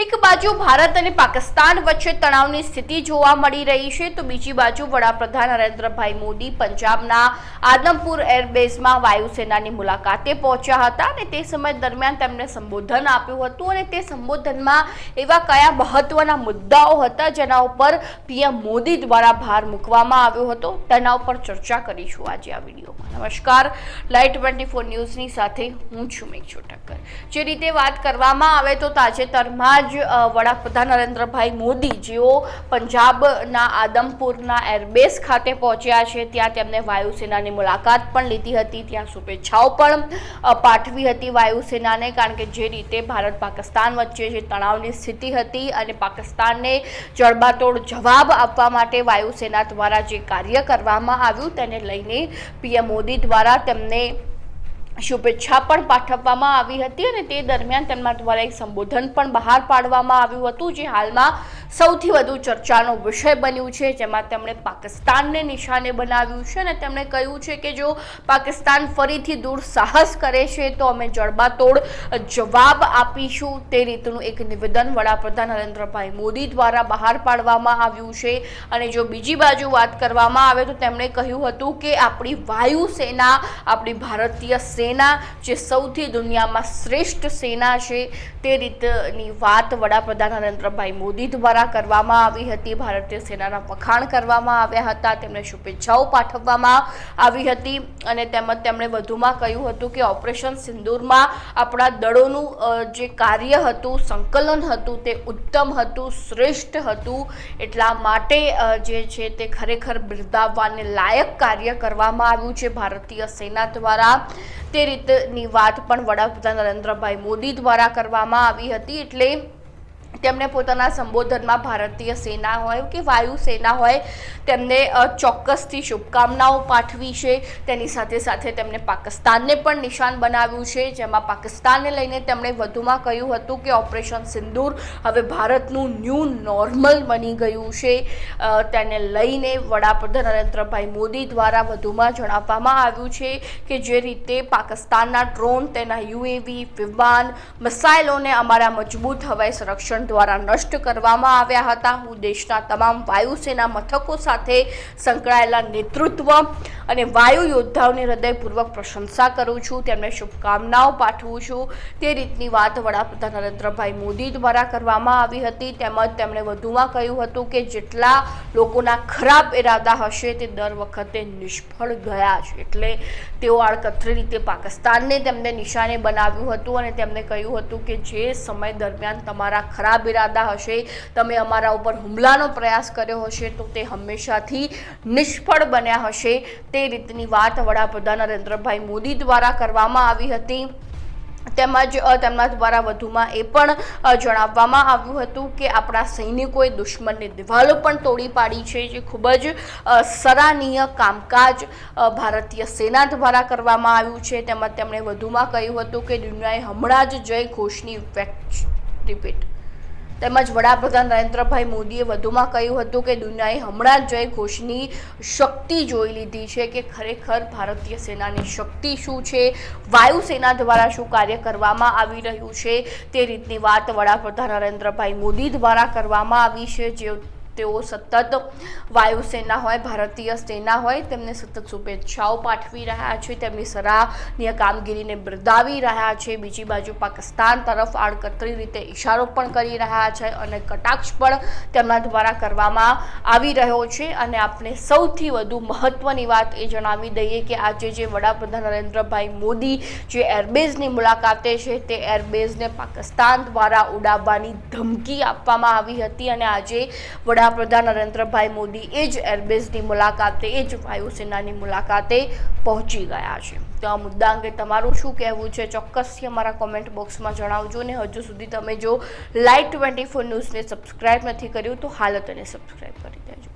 એક બાજુ ભારત અને પાકિસ્તાન વચ્ચે તણાવની સ્થિતિ જોવા મળી રહી છે, તો બીજી બાજુ વડાપ્રધાન નરેન્દ્રભાઈ મોદી પંજાબના આદમપુર એરબેઝમાં વાયુસેનાની મુલાકાતે પહોંચ્યા હતા અને તે સમય દરમિયાન તેમણે સંબોધન આપ્યું હતું અને તે સંબોધનમાં એવા કયા મહત્વના મુદ્દાઓ હતા જેના ઉપર પીએમ મોદી દ્વારા ભાર મૂકવામાં આવ્યો હતો, તેના ઉપર ચર્ચા કરીશું આજે આ વિડીયોમાં. નમસ્કાર લાઈટ ટ્વેન્ટી ફોર ન્યૂઝની સાથે હું છું મેઘ ઠક્કર જે રીતે વાત કરવામાં આવે તો તાજેતરમાં જ વડાપ્રધાન નરેન્દ્રભાઈ મોદી જેઓ પંજાબના આદમપુરના એરબેઝ ખાતે પહોંચ્યા છે, ત્યાં તેમણે વાયુસેનાની મુલાકાત પણ લીધી હતી. ત્યાં શુભેચ્છાઓ પણ પાઠવી હતી વાયુસેનાને, કારણ કે જે રીતે ભારત પાકિસ્તાન વચ્ચે જે તણાવની સ્થિતિ હતી અને પાકિસ્તાનને જડબાતોડ જવાબ આપવા માટે વાયુસેના દ્વારા જે કાર્ય કરવામાં આવ્યું, તેને લઈને પીએમ મોદી દ્વારા તેમને શુભેચ્છા પણ પાઠવવામાં આવી હતી અને તે દરમિયાન તેમના દ્વારા એક સંબોધન પણ બહાર પાડવામાં આવ્યું હતું, જે હાલમાં સૌથી વધુ ચર્ચાનો વિષય બન્યું છે, જેમાં તેમણે પાકિસ્તાનને નિશાને બનાવ્યું છે અને તેમણે કહ્યું છે કે જો પાકિસ્તાન ફરીથી દૂર સાહસ કરે છે, તો અમે જડબાતોડ જવાબ આપીશું. તે રીતનું એક નિવેદન વડાપ્રધાન નરેન્દ્રભાઈ મોદી દ્વારા બહાર પાડવામાં આવ્યું છે. અને જો બીજી બાજુ વાત કરવામાં આવે, તો તેમણે કહ્યું હતું કે આપણી વાયુસેના આપણી ભારતીય સેના, જે સૌથી દુનિયામાં શ્રેષ્ઠ સેના છે, તે રીતની વાત વડાપ્રધાન નરેન્દ્રભાઈ મોદી દ્વારા કરવામાં આવી હતી. ભારતીય સેનાના વખાણ કરવામાં આવ્યા હતા. તેમને શુભેચ્છાઓ પાઠવવામાં આવી હતી અને તેમજ તેમણે વધુમાં કહ્યું હતું કે ઓપરેશન સિંદૂરમાં આપણા દળોનું જે કાર્ય હતું, સંકલન હતું, તે ઉત્તમ હતું, શ્રેષ્ઠ હતું. એટલા માટે જે છે તે ખરેખર બિરદાવવાને લાયક કાર્ય કરવામાં આવ્યું છે. ભારતીય સેના દ્વારા તે રીતની વાત પણ વડાપ્રધાન નરેન્દ્રભાઈ મોદી દ્વારા કરવામાં આવી હતી. એટલે તેમણે પોતાના સંબોધનમાં ભારતીય સેના હોય કે વાયુ સેના હોય, તેમને ચોક્કસથી શુભકામનાઓ પાઠવી છે. તેની સાથે સાથે તેમણે પાકિસ્તાનને પણ નિશાન બનાવ્યું છે, જેમાં પાકિસ્તાનને લઈને તેમણે વધુમાં કહ્યું હતું કે ઓપરેશન સિંદૂર હવે ભારતનું ન્યૂ નોર્મલ બની ગયું છે. તેને લઈને વડાપ્રધાન નરેન્દ્રભાઈ મોદી દ્વારા વધુમાં જણાવવામાં આવ્યું છે કે જે રીતે પાકિસ્તાનના ડ્રોન, તેના યુએવી વિમાન, મિસાઇલોને અમારા મજબૂત હવાઈ સંરક્ષણ દ્વારા નષ્ટ કરવામાં આવ્યા હતા. હું દેશના તમામ વાયુસેના મથકો સાથે સંકળાયેલા નેતૃત્વ અને વાયુ યોદ્ધાઓની હૃદયપૂર્વક પ્રશંસા કરું છું. તેમને શુભકામનાઓ પાઠવું છું. તે રીતની વાત વડાપ્રધાન નરેન્દ્રભાઈ મોદી દ્વારા કરવામાં આવી હતી. તેમજ તેમણે વધુમાં કહ્યું હતું કે જેટલા લોકોના ખરાબ ઇરાદા હશે તે દર વખતે નિષ્ફળ ગયા છે. એટલે તેઓ આડકતરી રીતે પાકિસ્તાનને તેમને નિશાને બનાવ્યું હતું અને તેમણે કહ્યું હતું કે જે સમય દરમિયાન તમારા ખરાબ ઇરાદા હશે, તમે અમારા ઉપર હુમલાનો પ્રયાસ કર્યો હશે, તો તે હંમેશાથી નિષ્ફળ બન્યા હશે. તે રીતની વાત વડાપ્રધાન નરેન્દ્રભાઈ મોદી દ્વારા કરવામાં આવી હતી. તેમજ તેમના દ્વારા વધુમાં એ પણ જણાવવામાં આવ્યું હતું કે આપણા સૈનિકોએ દુશ્મનની દિવાલો પણ તોડી પાડી છે, જે ખૂબ જ સરાહનીય કામકાજ ભારતીય સેના દ્વારા કરવામાં આવ્યું છે. તેમજ તેમણે વધુમાં કહ્યું હતું કે દુનિયાએ હમણાં જ જય ઘોષની રિપીટ. તેમજ વડાપ્રધાન નરેન્દ્રભાઈ મોદીએ વધુમાં કહ્યું હતું કે દુનિયાએ હમણાં જય ઘોષની શક્તિ જોઈ લીધી છે કે ખરેખર ભારતીય સેનાની શક્તિ શું છે, વાયુસેના દ્વારા શું કાર્ય કરવામાં આવી રહ્યું છે, તે રીતની વાત વડાપ્રધાન નરેન્દ્રભાઈ મોદી દ્વારા કરવામાં આવી છે જે તેઓ સતત વાયુસેના હોય, ભારતીય સેના હોય, તેમને સતત શુભેચ્છાઓ પાઠવી રહ્યા છે, તેમની સરાહનીય કામગીરીને બિરદાવી રહ્યા છે, બીજી બાજુ પાકિસ્તાન તરફ આડકતરી રીતે ઇશારો પણ કરી રહ્યા છે અને કટાક્ષ પણ તેમના દ્વારા કરવામાં આવી રહ્યો છે અને આપણે સૌથી વધુ મહત્વની વાત એ જણાવી દઈએ કે આજે જે વડાપ્રધાન નરેન્દ્રભાઈ મોદી જે એરબેઝની મુલાકાતે છે, તે એરબેઝને પાકિસ્તાન દ્વારા ઉડાવવાની ધમકી આપવામાં આવી હતી અને આજે વડાપ્રધાન નરેન્દ્રભાઈ મોદી એ જ એરબેઝની મુલાકાતે, એ જ વાયુસેનાની મુલાકાતે પહોંચી ગયા છે. તો આ મુદ્દા અંગે તમારું શું કહેવું છે? ચોક્કસથી અમારા કોમેન્ટ બોક્સમાં જણાવજો ને હજુ સુધી તમે જો લાઈટ ટ્વેન્ટી ફોર ન્યૂઝને સબસ્ક્રાઈબ નથી કર્યું તો હાલ તેને સબસ્ક્રાઈબ કરી દેજો.